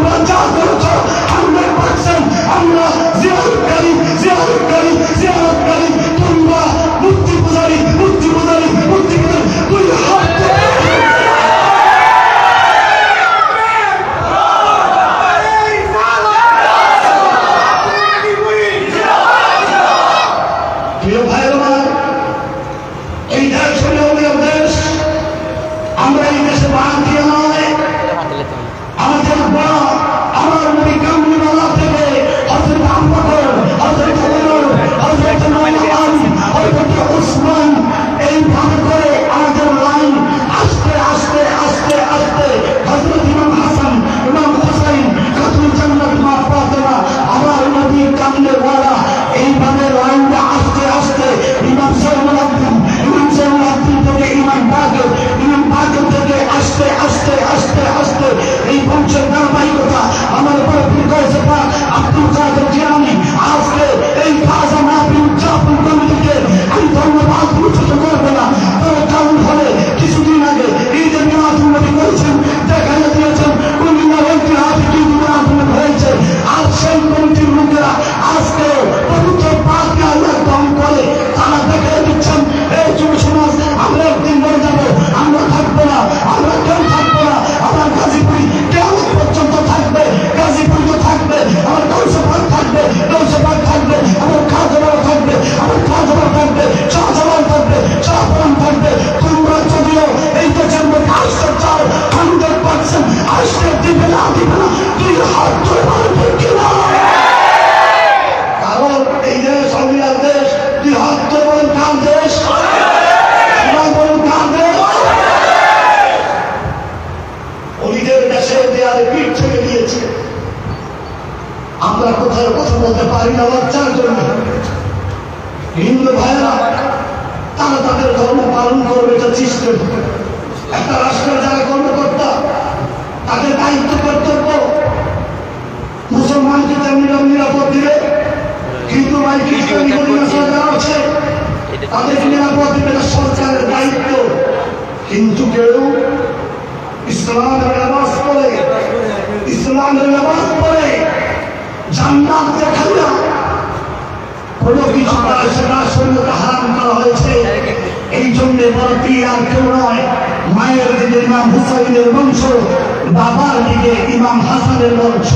তোমরা যা করেছ হান্ড্রেড পার্সেন্ট আমরা জিয়ারতকারী জিয়ারতকারী জিয়ারতকারী তোমরা বলতে পারি না লজ্জার জন্য। হিন্দু ভাইয়েরা তারা তাদের ধর্ম পালন করবে এটা সিস্টেম। একটা রাষ্ট্রের যারা কর্মকর্তা তাদের দায়িত্ব কর্তব্য মুসলমানকে তেমনি নিরাপদ দিবে। হিন্দু ভাই খ্রিস্টান আছে তাদেরকে নিরাপদ দিবে এটা সরকারের দায়িত্ব। কিন্তু কেউ ইসলামের নামাজ পড়ে ইসলামের নামাজ পড়ে। জান্নাত দেখাইয়া কোনো কিছু সেটা শরীরকে হারাম করা হয়েছে। এই জন্য ভারতীয় আর কেউ নয়, মায়ের দিকে ইমাম হুসাইনের বংশ, বাবার দিকে ইমাম হাসানের বংশ।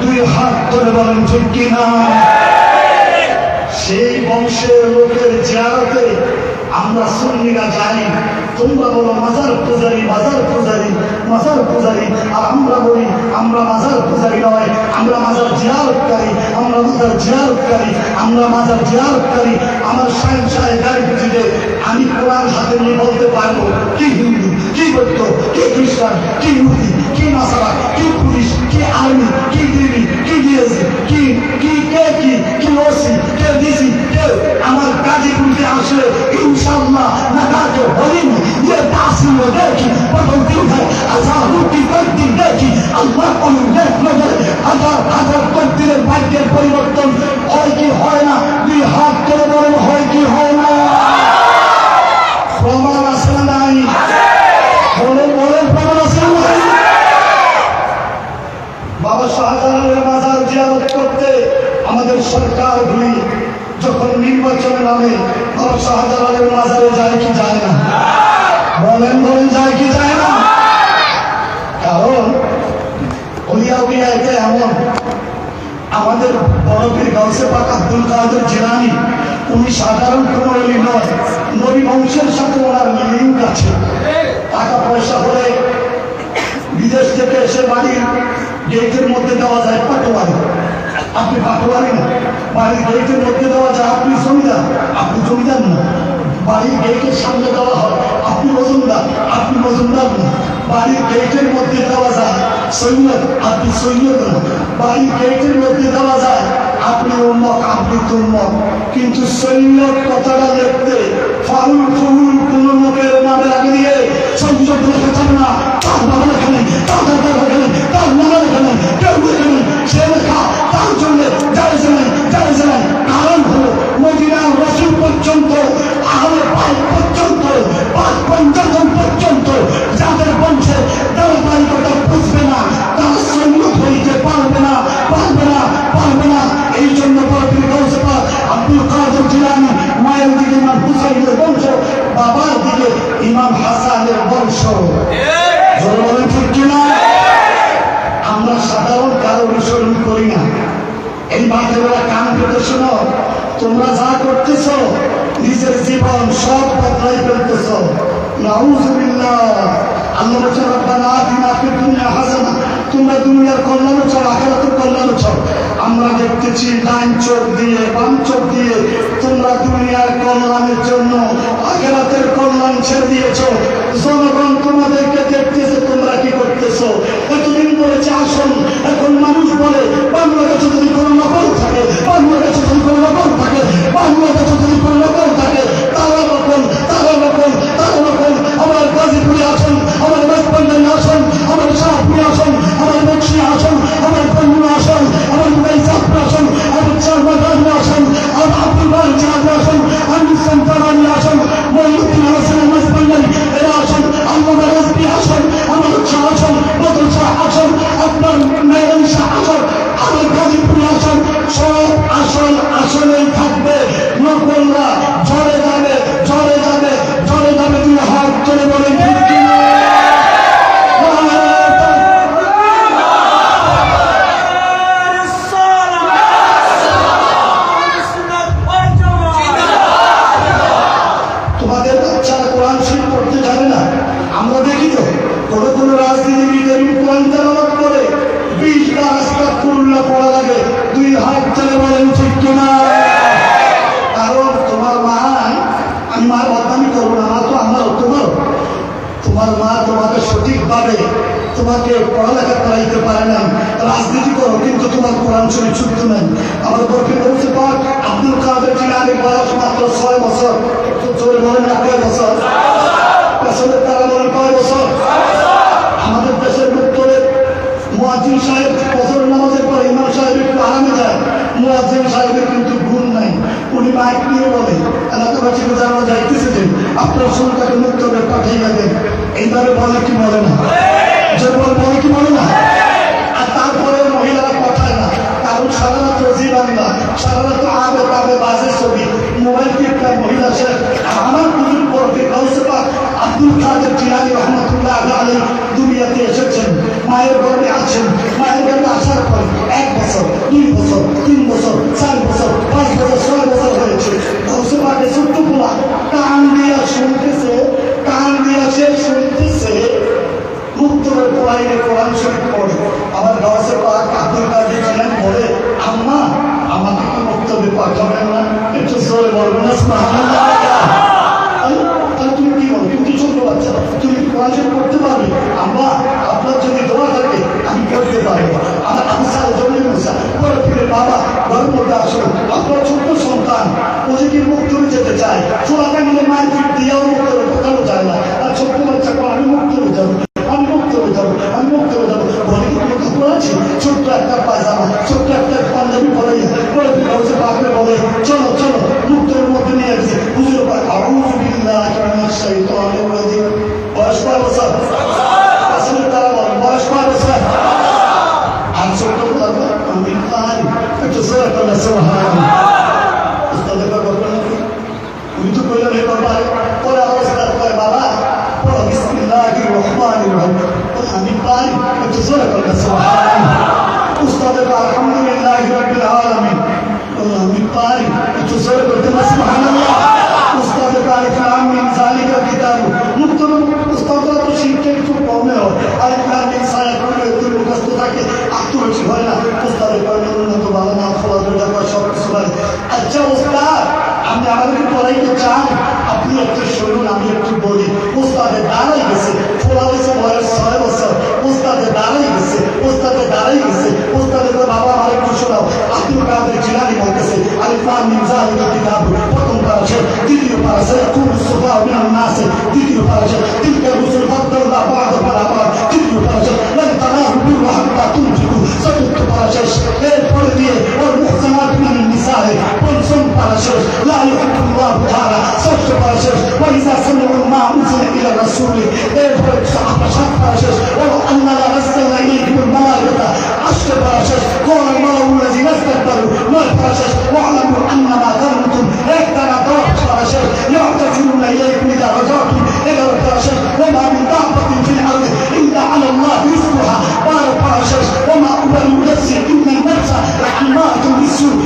দুই হাত ধরে বলেন, ঠিক কিনা? সেই বংশের লোকের জিয়ারতে আমরা সুন্নিরা যাই তোমরা বলো মাজার পূজারি মাজার পূজারি মাজার পূজারি। আর আমরা বলি, আমরা মাজার পূজারি নয়, আমরা মাজার জিয়ারতকারী, আমরা মাজার জিয়ারতকারী, আমরা মাজার জিয়ারতকারী। আমার সাহেব সাহেব গাড়ি বুঝিতে আমি কোরআন হাতে নিয়ে বলতে পারব, কি হিন্দু, কি বৌদ্ধ, কি খ্রিস্টান, কি ইহুদি, কি নাসারা গাজীপুরকে আসলে ইনশাল্লাহ না হরিণ যে তাসিম দেখি বদলতি হয় আজাহুটি কয়েকদিন দেখি, আল্লাহ কোন দেখ নজরে হাজার হাজার কয়েকদিনের ভাগ্যের পরিবর্তন। হয় কি হয় না? দুই হাত করে বলেন, হয় কি হয় না? প্রমাণ আছে না নাই বলেন বলেন প্রমাণ আছে না নাই বাবা শাহজাহানের মাজার জিয়ারত করতে আমাদের সরকার ভুলি যখন নির্বাচনে বাবা শাহজাহানের মাজারে যায় কি যায় না? বলেন বলেন, যায় কি যায় না? কারণ উলিয়া উলিয়া এটা এমন। আমাদের বড় পীর গাউসে পাক আব্দুল কাদের জিলানি, উনি সাধারণ কোন অলি নয়, নবী বংশের সাথে ওনার লিঙ্ক আছে টাকা পয়সা হলে বিদেশ থেকে এসে বাড়ির গেটের মধ্যে দেওয়া যায় পাটোয়ারি। আপনি পাটোয়ারি না বাড়ির গেটের মধ্যে দেওয়া যায় আপনি জমিদার আপনি জমিদার না। বাড়ির গেটের সামনে দেওয়া হয়, আপনি মজুমদার আপনি মজুমদার না। বাড়ির গেটের মধ্যে দেওয়া যায় সৈয়দ আপনি সৈয়দ না। বাড়ির গেটের মধ্যে দেওয়া যায়, আপনি উন্মক আপনি তুন্মক কিন্তু সৈয়দ কথাটা দেখতে ফাউল ফুল কোন লোকের নামে সৈয়দ লেখা যাবে না। তার বাবা লেখা তার দাদা ইমাম হাসানের বংশ। ঠিক কিনা? আমরা সাধারণ কারও অনুসরণ করি না। এই বান্ধবেরা কান পেতে শোনো, তোমরা যা করতেছ, নিজের জীবন সব বদলাই ফেলতেছ। নাউজুবিল্লাহ। আল্লাহ বলছেন রব্বানা আতিনা ফিদ দুনিয়া হাসানা, তোমরা দুনিয়ার কল্যাণ চাও, আখিরাতের কল্যাণ চাও। আমরা দেখতেছি ডাইন চোখ দিয়ে, বাম চোখ দিয়ে, তোমরা দুনিয়ার কল্যাণের জন্য আখিরাতের কল্যাণ ছেড়ে দিয়েছ। জনগণ তোমাদেরকে দেখতেছে, তোমরা কি করতেছো? এতদিন বলেছে, আসুন। এখন মানুষ বলে কাছে যদি কোনো নকল কাদের বয়স মাত্র ছয় বছর। জোরে বলেন না কয় বছর। পেছনের তারা বলেন, কয় বছর? আমাদের দেশের উত্তরে মুয়াজ্জিন সাহেব বছর নামাজের পরে ইমাম সাহেব একটু আরামে যায়। মুয়াজ্জিন সাহেবের কিন্তু গুণ নাই। উনি মাইক নিয়ে বলে, এলাকাবাসীকে জানানো যাইতেছে যে আপনার সন্তানকে মুক্ত করে পাঠিয়ে যাবেন এইভাবে বলে কি বলে না? যে বলে কি বলে না? আর তারপরে মহিলারা কারণ সারা রাত রোজি বাংলা সারা রাত আবে পাবে বাজে ছবি, মোবাইল টিপটা মহিলা সে। আমার পুজোর পরকে কাউসে পাক আব্দুল কাদের জিলানি রহমতুল্লাহ আলী দুনিয়াতে এসেছেন। মায়ের একটা ছোট্ট একটা পাঞ্জাবি পরে পরে কাউকে পাকড়ে বলে, চলো চলো, মুক্তের মধ্যে নিয়ে গেছে হুজুর পাক আউযু মিনাশ শাইতানির রাজিম। বয়স কয় বছর? আসলে তারা বয়স কয় বছর? আর ছোট্ট বলব আমি পারি একটু জোরে করলে সুবহানাল্লাহ। উস্তাদের কয় নাকি উনি তো কইলেন হে বাবা পরে অবস্থা কয় বাবা, পড়ো, বিসমিল্লাহির রহমানির রহিম। আমি পারি। একটু জোরে করলে সুবহানাল্লাহ উস্তাদের কয় আলহামদুলিল্লাহি রাব্বিল আলামিন বলে, আমি পারি একটু জোরে না সুবহানাল্লাহ। উস্তাদের কয় আলিফ লাম মিম যালিকা কিতাবু। মুক্তর উস্তাদরা তো শিখতে একটু কমে হয় লাম মিম সায়া করলে একটু মুখস্থ থাকে। আত্মরসি হয় না। উস্তাদের কয় উন্নত ভালো না ফলাফলটা কয় সব কিছু পারে আচ্ছা উস্তাদ আপনি আমাদেরকে পড়াইতে চান আপনি একটু শুনুন, আমি একটু বলি। উস্তাদে দাঁড়াই গেছে। ফোলা হয়েছে বয়স ছয় বছর। উস্তাদে দাঁড়াই গেছে। উস্তাদে দাঁড়াই গেছে। উস্তাদে বাবা আমার একটু শোনাও। আব্দুল কাদের জিলানি আলিফান মির্জালি কিতাব প্রথম পারাছে দ্বিতীয় পারাছে কুল সুফা মিনাল নাসে দ্বিতীয় পারাছে তিলকা রুসুল ফাদ্দাল্লাহ বাদ বারাবার তৃতীয় পারাছে লান তানাহু বিররা হাত্তা তুনফিকু চতুর্থ পারাছে এরপরে দিয়ে بارشوش لا يحب الله تعالى صوت بارشوش وإذا سمعوا ما أنزل إلى الرسول إيه يقول صحبشات بارشوش ولو أننا نزلنا إليكم الملائكة عشر بارشوش قال الملأ الذين استكبروا ما بارشوش واعلموا أن ما ظلمتم يكتنا إيه ضرب بارشوش يعتذرون إليكم إذا رجعتم إلى بارشوش وما من دابة في الأرض إلا على الله رزقها. بار بارشوش وما أبرئ نفسي إن النفس لعمارة بالسوء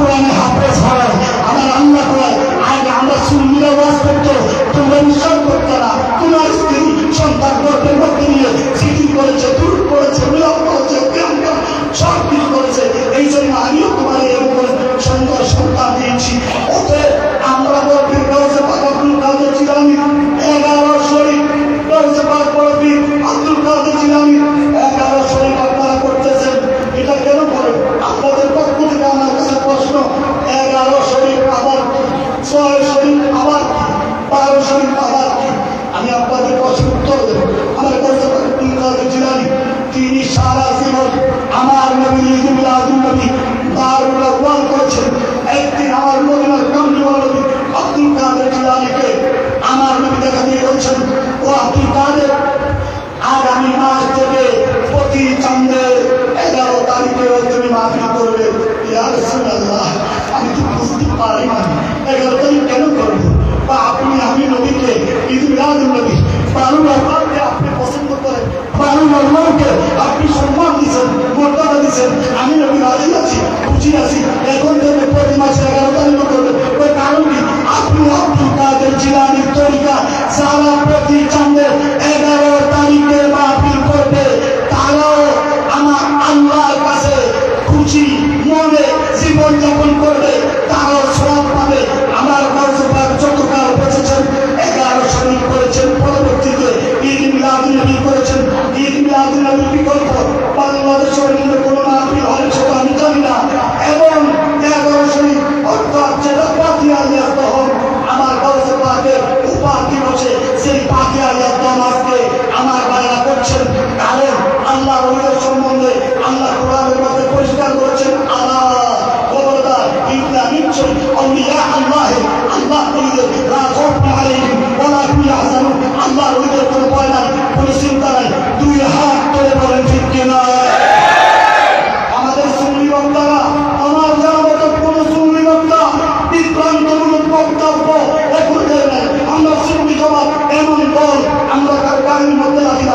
কোরআনে হাফেজ হয়। আমার আল্লাহ কয়, আগে আমরা সুন্নিরা ওয়াজ করতো, তোমরা মিশন করতে না। তোমার স্ত্রী সন্তান গর্বের মধ্যে নিয়ে চিঠি করেছে দূর করেছে মিলন করেছে প্রেম সব কিছু করেছে। এই জন্য আমিও তোমার এর উপরে সুন্দর সন্তান দিয়েছি। অতএব আমরা গর্বের কাছে পাকাপুর কাছে ছিলাম এগারো শরীফ কাছে পাক করবি আব্দুল কাছে ছিলাম এখানে রয়েছেন ও আপনি তাদের আগামী মাস থেকে প্রতি চন্দ্রের এগারো তারিখেও তুমি মাফি করবে। আমি তো বুঝতে পারি না। এগারো তারিখ কেন করব? বা আপনি, আমি নবীকে, ঈদ মিলাদ নবী বারুল রহমানকে আপনি পছন্দ করেন বারুল রহমানকে আপনি সম্মান দিচ্ছেন, মর্যাদা দিচ্ছেন। আমি নবী রাজি আছি, খুশি আছি। এখন আল তরিকা সারা প্রতি চন্দ্রের এগারো তারিখের মাহফিল করবে, তারাও আমার আল্লাহর কাছে খুশি মনে জীবনযাপন করবে, তারাও সব পর আমরা তার বাড়ির মধ্যে আছি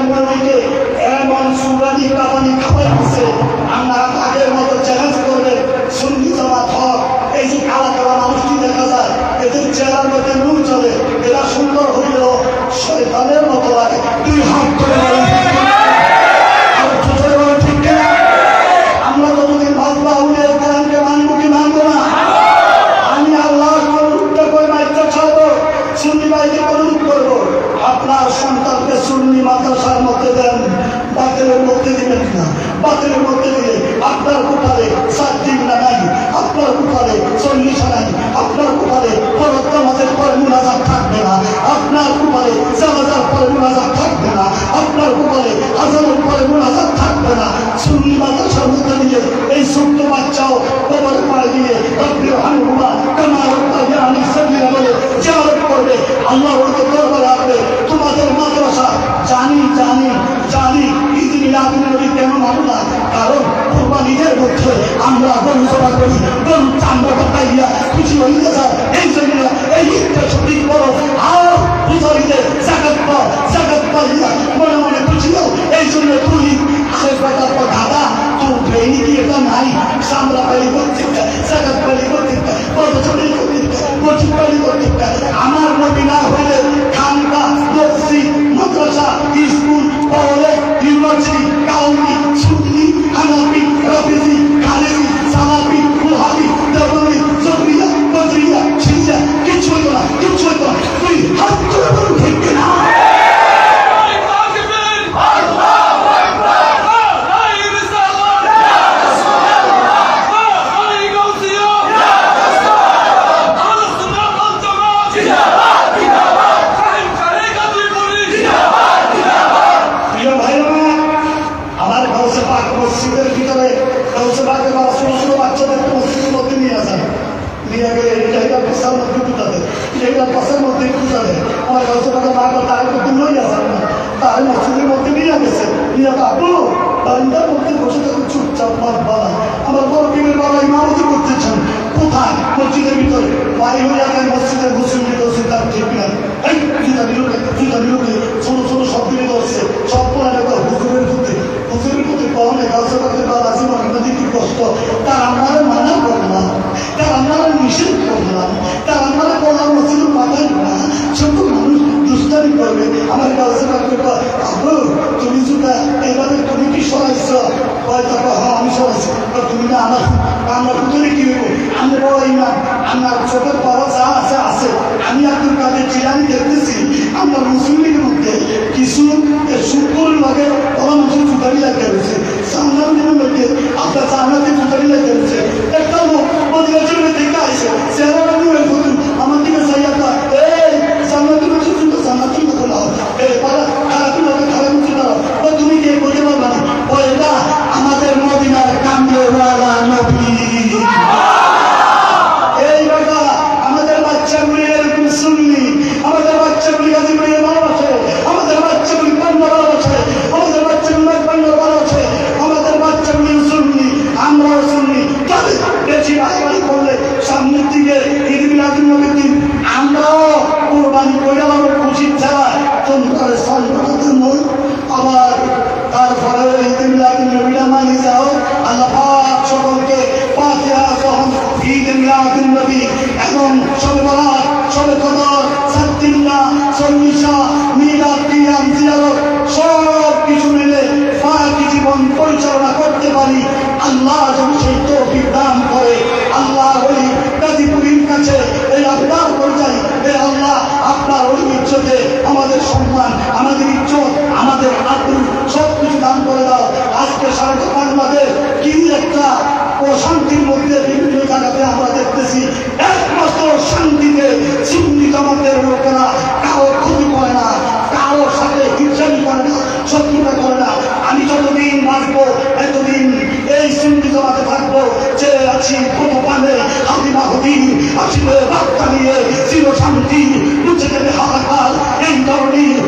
ইন্টারভিউকে এমন সুরানি কামানি খাবার দিচ্ছে আপনারা তাদের মতো চ্যালেঞ্জ করবেন। সুন্নি জামাত হক, এই যে কালা কালা মানুষটি দেখা যায়, এদের চেহারার মধ্যে নুন চলে, এরা সুন্দর হইলেও শয়তানের মতো লাগে। দুই হাত ধরে আমরা গরু জমা করি গরু চামড়া কাটাইয়া খুশি হইতে যায় এই জন্য এই ঈদটা সঠিক করো আর পূজারীতে জাগাত পাও জাগাত পাইয়া মনে মনে হও। এই জন্য তুই সে কথা তো দাদা তোর ব্রেইনি কি এটা নাই? চামড়া পালি করতে জাগাত পালি করতে কত আমার নবী হলে খানকা, মসজিদ স্কুল কলেজ আমার গাউসে পাক মসজিদের ভিতরে গাউসে পাকের বাবা ছোট ছোট বাচ্চাদেরকে মসজিদের মধ্যে নিয়ে আসেন নিয়ে গেলে এই জায়গা পেশার মধ্যে পুঁতাতে এইটা মধ্যে পুঁতাতে আমার গাউসে পাকের বাবা তার তো দূরই আসেন না তার মসজিদের মধ্যে নিয়ে গেছে নিয়ে বাবু বারিন্দার মধ্যে বসে থাকুন চুপচাপ মার বাবা আমার বড় করতেছেন কোথায়? মসজিদের ভিতরে। বাড়ি হয়ে যায় মসজিদের মুসলিম দিতে তার ঠিক না এই জুতা বিলোকে জুতা বিলোকে ছোট ছোট সব দিকে ধরছে সব পড়া দেখো হুজুরের প্রতি হুজুরের প্রতি কমে গাছে করতে বা রাজি মহানদী কি কষ্ট? তার আমরা মানা করলাম তার আমরা নিষেধ করলাম তার আমরা করলাম মসজিদের মাথায় না। ছোট মানুষ দুষ্টারি করবে। আমার গাছে করতে আবু তুমি জুতা এইভাবে তুমি কি সরাইছ? তারপর হ্যাঁ আমি সরাইছি। তুমি না, আমার কি হইব? আমি বড় ইমাম আমার চোখের পাওয়া যা আছে, আমি আব্দুল কাদের জিলানি দেখতেছি। আমরা মুসলিমের মধ্যে কিছু শুক্রের লগে ওরা মানুষ চুটারি লাগে রয়েছে সামনের আপনার সামনে চুটারি লাগে রয়েছে একটা লোক মদিনাচুর দেখে আসে ফুটু আমার দিকে চাই আপনার ঈদ জীবন পরিচালনা করতে পারি। আল্লাহ যদি সেই তৌফিক দান করে। আল্লাহ ওই গাজীপুরীর কাছে এই করে যাই এই আল্লাহ আপনার ওই ইজ্জতে আমাদের সম্মান, আমাদের ইজ্জত, আমাদের আব্রু, সব কিছু দান করে দাও। আজকে সারা বাংলাদেশ কি একটা অশান্তির মধ্যে বিভিন্ন তাকাতে আমরা দেখতেছি একমাত্র শান্তিতে সিন্ধি জমাতের লোকেরা কারও ক্ষতি করে না কারোর সাথে হিংসানি করে না, শত্রুতা করে না। আমি যতদিন বাঁচবো, এতদিন এই সিন্ধি জমাতে থাকব, যে আছি কোনো পানে আমি মাহদিন আছি বার্তা নিয়ে চির শান্তি মুছে দেবে হাহাকার, এই ধরনের